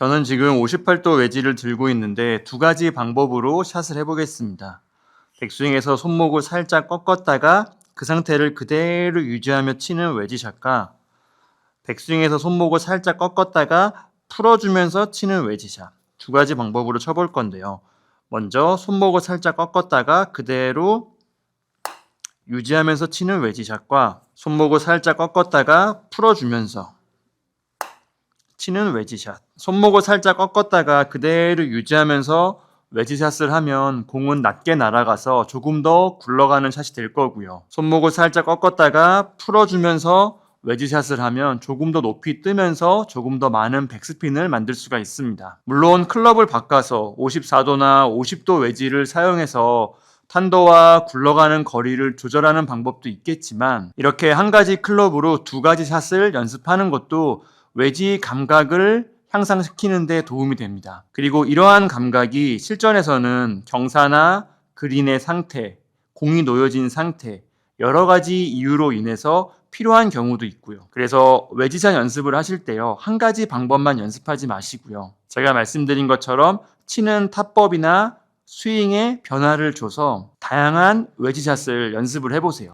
저는 지금 58도 웨지를 들고 있는데 두 가지 방법으로 샷을 해보겠습니다. 백스윙에서 손목을 살짝 꺾었다가 그 상태를 그대로 유지하며 치는 웨지샷과 백스윙에서 손목을 살짝 꺾었다가 풀어주면서 치는 웨지샷 두 가지 방법으로 쳐볼 건데요. 먼저 손목을 살짝 꺾었다가 그대로 유지하면서 치는 웨지샷과 손목을 살짝 꺾었다가 풀어주면서 치는 웨지샷. 손목을 살짝 꺾었다가 그대로 유지하면서 웨지샷을 하면 공은 낮게 날아가서 조금 더 굴러가는 샷이 될 거고요. 손목을 살짝 꺾었다가 풀어주면서 웨지샷을 하면 조금 더 높이 뜨면서 조금 더 많은 백스핀을 만들 수가 있습니다. 물론 클럽을 바꿔서 54도나 50도 웨지를 사용해서 탄도와 굴러가는 거리를 조절하는 방법도 있겠지만 이렇게 한 가지 클럽으로 두 가지 샷을 연습하는 것도 웨지 감각을 향상시키는 데 도움이 됩니다. 그리고 이러한 감각이 실전에서는 경사나 그린의 상태, 공이 놓여진 상태, 여러 가지 이유로 인해서 필요한 경우도 있고요. 그래서 웨지샷 연습을 하실 때요. 한 가지 방법만 연습하지 마시고요. 제가 말씀드린 것처럼 치는 타법이나 스윙에 변화를 줘서 다양한 웨지샷을 연습을 해보세요.